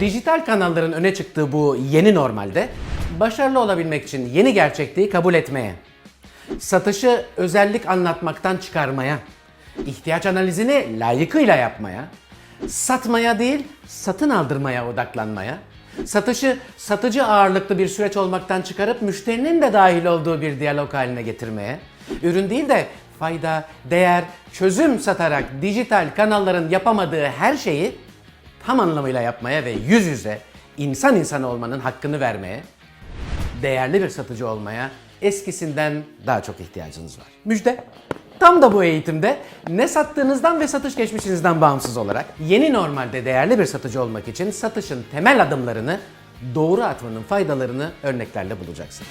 Dijital kanalların öne çıktığı bu yeni normalde başarılı olabilmek için yeni gerçekliği kabul etmeye, satışı özellik anlatmaktan çıkarmaya, ihtiyaç analizini layıkıyla yapmaya, satmaya değil satın aldırmaya odaklanmaya, satışı satıcı ağırlıklı bir süreç olmaktan çıkarıp müşterinin de dahil olduğu bir diyalog haline getirmeye, ürün değil de fayda, değer, çözüm satarak dijital kanalların yapamadığı her şeyi tam anlamıyla yapmaya ve yüz yüze insan insana olmanın hakkını vermeye, değerli bir satıcı olmaya eskisinden daha çok ihtiyacınız var. Müjde. Tam da bu eğitimde ne sattığınızdan ve satış geçmişinizden bağımsız olarak yeni normalde değerli bir satıcı olmak için satışın temel adımlarını doğru atmanın faydalarını örneklerle bulacaksınız.